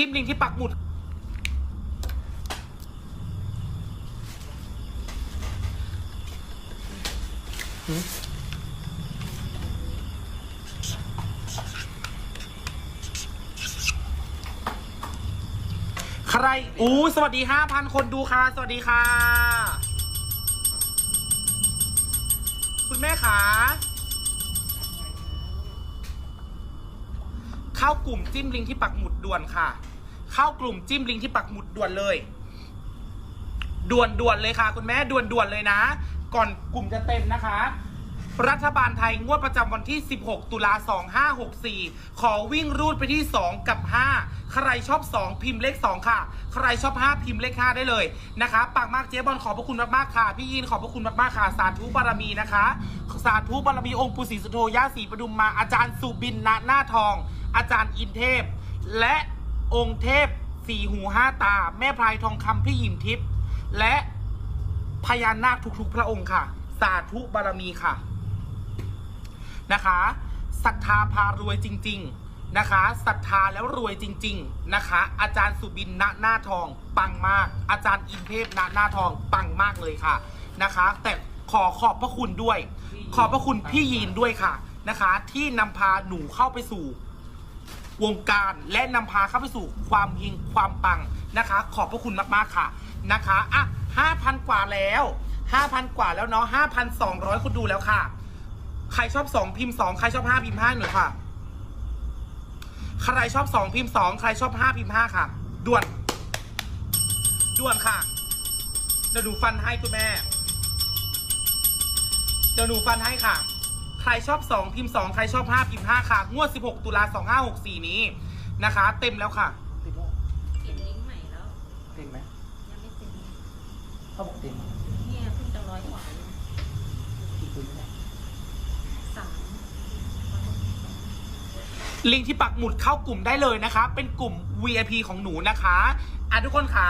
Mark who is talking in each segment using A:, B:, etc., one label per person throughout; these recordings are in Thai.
A: จิ้มลิงก์ที่ปักหมุด ใคร อู้ สวัสดีห้าพันคนดูค่ะ สวัสดีค่ะ คุณแม่ขาเข้ากลุ่มจิ้มลิงก์ที่ปักหมุดด่วนค่ะ เข้ากลุ่มจิ้มลิงก์ที่ปักหมุดด่วนเลย ด่วนด่วนเลยค่ะ คุณแม่ด่วนด่วนเลยนะ ก่อนกลุ่มจะเต็มนะคะ รัฐบาลไทยงวดประจำวันที่ 16 ตุลา2564 ขอวิ่งรูดไปที่ 2 กับ 5 ใครชอบ 2 พิมพ์เลข 2 ค่ะ ใครชอบ 5 พิมพ์เลข 5 ได้เลยนะคะปากมากเจ๊บอลขอบพระคุณมากๆค่ะ พี่ยินขอบพระคุณมากๆค่ะ สาธุบารมีนะคะ สาธุบารมีองค์ปุศรีสุโธย่าศรีประดุมมาอาจารย์สุบินณหน้าทอง อาจารย์อินเทพ และ องค์เทพสี่หูห้าตา แม่พลายทองคำพี่หยิมทิพย์และพญานาคทุกๆ พระองค์ค่ะ สาธุบารมีค่ะนะคะศรัทธาพารวยจริง ๆนะคะศรัทธาแล้วรวยจริง ๆนะคะ อาจารย์สุบินณหน้าทอง ปังมาก อาจารย์อินเทพณหน้าทองปังมากเลยค่ะนะคะ แต่ขอขอบพระคุณด้วย ขอบพระคุณพี่ยีนด้วยค่ะนะคะ ที่นำพาหนูเข้าไปสู่ วงการและนำพาเข้าไปสู่ความเฮงความปังนะคะ ขอบพระคุณมากๆค่ะนะคะอะห้าพันกว่าแล้วห้าพันกว่าแล้วเนาะห้าพันสองร้อยคนดูแล้วค่ะ ใครชอบสองพิมพ์สองใครชอบห้าพิมพ์ห้าหน่อยค่ะ ใครชอบสองพิมพ์สองใครชอบห้าพิมพ์ห้าค่ะ ด่วน ด่วนค่ะเดี๋ยวหนูฟันให้คุณแม่เดี๋ยวหนูฟันให้ค่ะ รชอบสองพิมพ์สองใครชอบห้าพิมพ์ห้าค่ะ งวดสิบหกตุลาสองห้าหกสี่นี้นะคะ เต็มแล้วค่ะ
B: ติดแล้ว
C: เขียนลิงก์ใหม่แล้ว
B: เต็มไหม
C: ยังไม่เต็ม
B: เขาบอกเต็ม
C: เนี่ยเพิ่งจะร้อยกว่าเอง
B: กี่คืนแล้ว
C: สาม
A: ลิงก์ที่ปักหมุดเข้ากลุ่มได้เลยนะคะ เป็นกลุ่ม VIP ของหนูนะคะอะทุกคนขา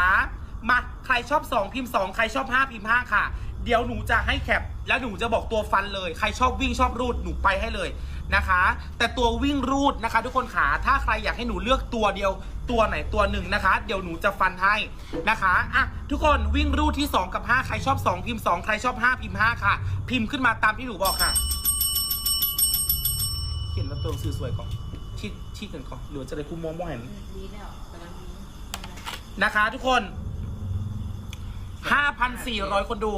A: มาใครชอบ 2 พิมพ์ 2 ใครชอบ 5 พิมพ์ 5 ค่ะ เดี๋ยวหนูจะให้แคปแล้วหนูจะบอกตัวฟันเลย ใครชอบวิ่งชอบรูดหนูไปให้เลยนะคะ แต่ตัววิ่งรูดนะคะ ทุกคนขาถ้าใครอยากให้หนูเลือกตัวเดียวตัวไหนตัวหนึ่งนะคะ เดี๋ยวหนูจะฟันให้นะคะอะทุกคนวิ่งรูดที่ 2 กับ 5 ใครชอบ 2 พิมพ์ 2 ใครชอบ 5 พิมพ์ 5 ค่ะ พิมพ์ขึ้นมาตามที่หนูบอกค่ะ เขียนแล้วตัวหนังสือสวยก่อนที่ที่กันก่อนหรือจะได้คุ้มมองมองเห็น
C: ดีแล้วกำลังดี
A: นะคะ ทุกคน 5,400 คนดู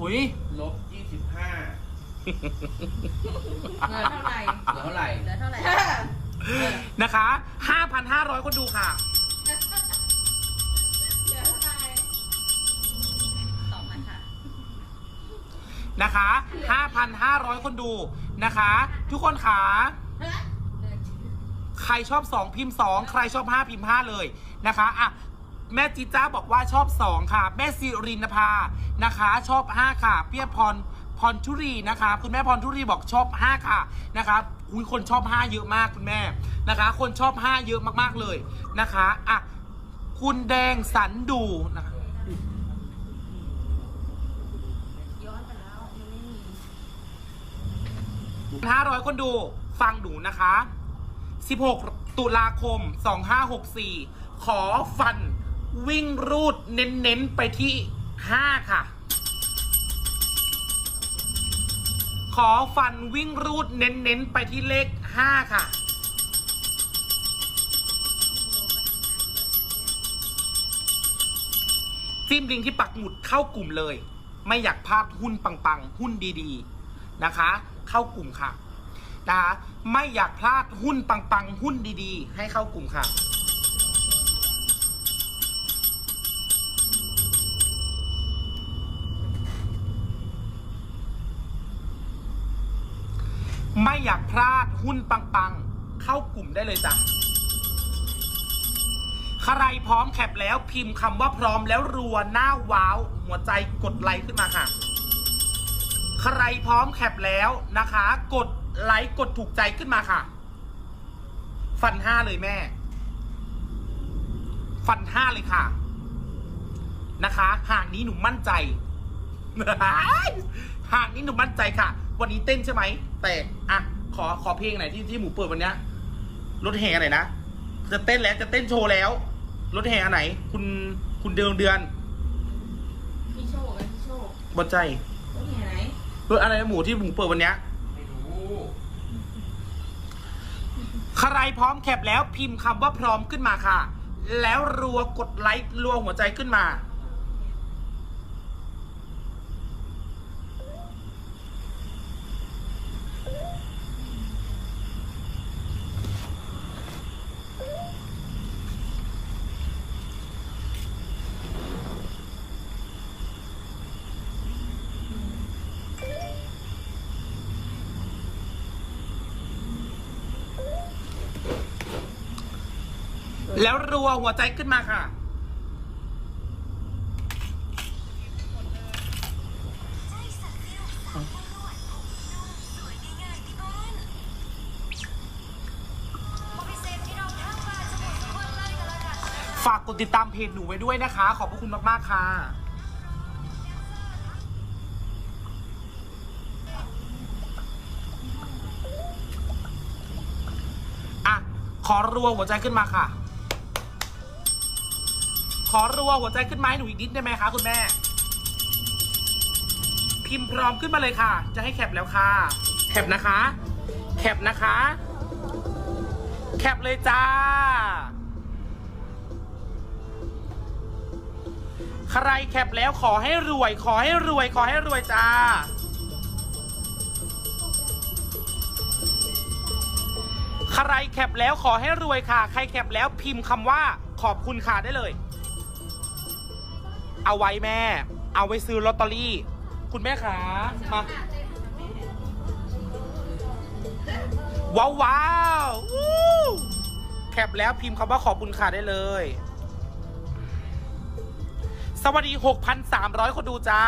A: อุ้ย
B: ลบยี่สิบห้า
C: เหลือเท่าไหร่
B: เหลือเท่าไหร่
C: เหลือเท่าไหร่
A: นะคะ 5,500 คนดูค่ะ
C: เหลือเท่าไหร่ตอบมาค่ะ
A: นะคะ 5,500 คนดูนะคะ ทุกคนขา
C: เหลือ
A: ใครชอบ 2 พิมพ์ 2 ใครชอบ 5 พิมพ์ 5 เลยนะคะอะ แม่จิจ้าบอกว่าชอบ 2 ค่ะ แม่สิรินภานะคะ ชอบ 5 ค่ะ เปียพรพรทุรีนะคะ คุณแม่พรทุรีบอกชอบ 5 ค่ะนะคะอุ้ยคนชอบ 5 เยอะมากคุณแม่นะคะ คนชอบ 5 เยอะมากๆเลยนะคะอะคุณแดงสันดูนะคะ
C: ย้อนไปแล้วยังไม่มี
A: 500คนดูฟังหนูนะคะ 16 ตุลาคม 2564 ขอฟัน วิ่งรูดเน้น ๆ ไปที่5ค่ะ ขอฟันวิ่งรูดเน้น ๆ ไปที่เลข5ค่ะ จิ้มลิงที่ปักหมุดเข้ากลุ่มเลย ไม่อยากพลาดหุ้นปัง ๆ หุ้นดีๆนะคะ เข้ากลุ่มค่ะนะคะไม่อยากพลาดหุ้นปัง ๆ หุ้นดีๆ ให้เข้ากลุ่มค่ะ อยากพลาดหุ้นปังๆ เข้ากลุ่มได้เลยจ้ะ ใครพร้อมแคปแล้วพิมพ์คำว่าพร้อมแล้วรัวหน้าว้าว หัวใจกดไลค์ขึ้นมาค่ะ ใครพร้อมแคปแล้วนะคะ กดไลค์กดถูกใจขึ้นมาค่ะ ฟันห้าเลยแม่ ฟันห้าเลยค่ะ นะคะห่างนี้หนูมั่นใจห่างนี้หนูมั่นใจค่ะ วันนี้เต้นใช่ไหมแต่อะขอขอเพลงไหนอยที่ที่หมูเปิดวันเนี้ยรถแห่หน่อยนะจะเต้นแล้วจะเต้นโชว์แล้วรถแห่อันไหน คุณคุณเดือนเดือน
C: พี่โชคไงพี่โชค
A: บนใจ
C: รถแห่ไหน
A: รถอะไรนะหมูที่หมูเปิดวันเนี้ย
B: ไม่รู้
A: ใครพร้อมแคปแล้วพิมพ์คำว่าพร้อมขึ้นมาค่ะ แล้วรัวกดไลค์รัวหัวใจขึ้นมา แล้วรัวหัวใจขึ้นมาค่ะ ฝากกดติดตามเพจหนูไว้ด้วยนะคะ ขอบพระคุณมาก ๆ ค่ะ อะ ขอรัวหัวใจขึ้นมาค่ะ ขอรัวหัวใจขึ้นมาให้หนูอีกนิดได้ไหมคะคุณแม่ พิมพ์พร้อมขึ้นมาเลยค่ะ จะให้แคปแล้วค่ะ แคปนะคะ แคปนะคะ แคปเลยจ้า ใครแคปแล้วขอให้รวย ขอให้รวย ขอให้รวยจ้าใครแคปแล้วขอให้รวยค่ะ ใครแคปแล้วพิมพ์คำว่าขอบคุณค่ะได้เลย เอาไว้แม่ เอาไว้ซื้อลอตเตอรี่ คุณแม่ขามาว้าวว้าวแคปแล้วพิมพ์คำว่าขอบคุณค่ะได้เลย สวัสดี 6,300 คนดูจ้า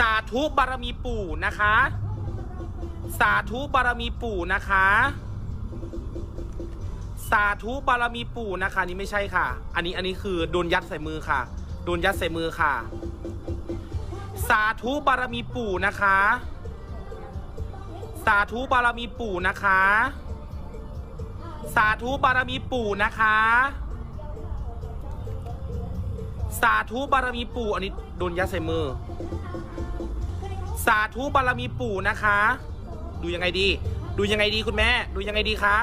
A: สาธุบารมีปู่นะคะ สาธุบารมีปู่นะคะ สาธุบารมีปู่นะคะนี่ไม่ใช่ค่ะ อันนี้อันนี้คือโดนยัดใส่มือค่ะ โดนยัดใส่มือค่ะ สาธุบารมีปู่นะคะ สาธุบารมีปู่นะคะ สาธุบารมีปู่นะคะสาธุบารมีปู่อันนี้โดนยัดใส่มือ สาธุบารมีปู่นะคะ ดูยังไงดี ดูยังไงดีคุณแม่ ดูยังไงดีคะ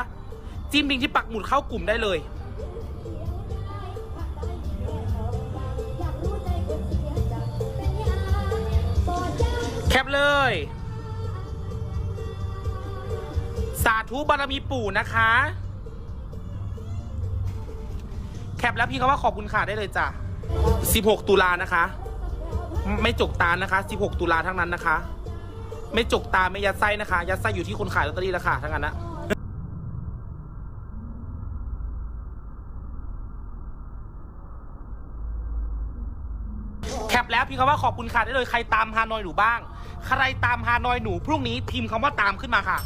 A: จิ้มลิงที่ปักหมุดเข้ากลุ่มได้เลย แคปเลย สาธุบารมีปู่นะคะ แคปแล้วพี่เขาว่าขอบคุณค่ะได้เลยจ้ะ 16 ตุลานะคะ ไม่จกตานะคะ 16 ตุลาทั้งนั้นนะคะ ไม่จกตาไม่ยัดไส้นะคะ ยัดไส้อยู่ที่คนขายลอตเตอรี่แล้วค่ะทั้งนั้นนะแคปแล้วพิมพ์คำว่าขอบคุณค่ะได้เลยใครตามฮานอยหนูบ้าง ใครตามฮานอยหนูพรุ่งนี้พิมพ์คำว่าตามขึ้นมาค่ะ